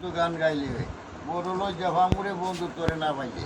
তো গান গাইলে বড় লজ্জা ভাঙুরে বন্ধু করে না পাইছে